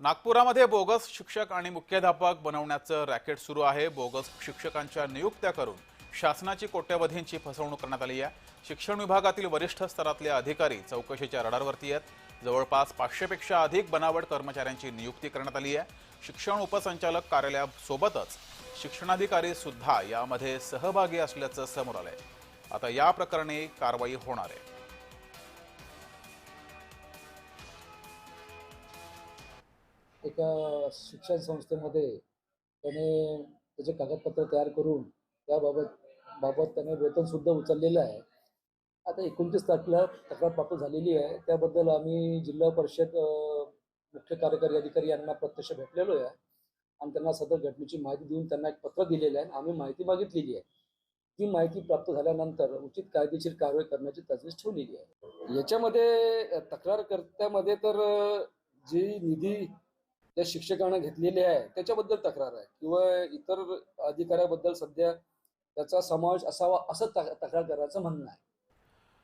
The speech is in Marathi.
नागपुरामध्ये बोगस शिक्षक आणि मुख्याध्यापक बनवण्याचं रॅकेट सुरू आहे. बोगस शिक्षकांच्या नियुक्त्या करून शासनाची कोट्यवधींची फसवणूक करण्यात आली आहे. शिक्षण विभागातील वरिष्ठ स्तरातले अधिकारी चौकशीच्या रडारवरती आहेत. जवळपास पाचशेपेक्षा अधिक बनावट कर्मचाऱ्यांची नियुक्ती करण्यात आली आहे. शिक्षण उपसंचालक कार्यालयासोबतच शिक्षणाधिकारी सुद्धा यामध्ये सहभागी असल्याचं समोर आलंय. आता या प्रकरणी कारवाई होणार आहे. एका शिक्षण संस्थेमध्ये त्याने त्याचे कागदपत्र तयार करून त्याबाबत बाबत त्याने वेतनसुद्धा उचललेलं आहे. आता एकोणतीस तारखेला तक्रार प्राप्त झालेली आहे. त्याबद्दल आम्ही जिल्हा परिषद मुख्य कार्यकारी अधिकारी यांना प्रत्यक्ष भेटलेलो आहे. आणि त्यांना सदर घटनेची माहिती देऊन त्यांना एक पत्र दिलेलं आहे. आम्ही माहिती मागितलेली आहे. ती माहिती प्राप्त झाल्यानंतर उचित कायदेशीर कारवाई करण्याची तजवीज ठेवलेली आहे. याच्यामध्ये तक्रारकर्त्यामध्ये तर जी निधी त्या शिक्षकांना घेतलेली आहे त्याच्याबद्दल तक्रार आहे. किंवा इतर अधिकाऱ्याबद्दल सध्या त्याचा समावेश असावा असं तक्रार करायचं म्हणणं आहे.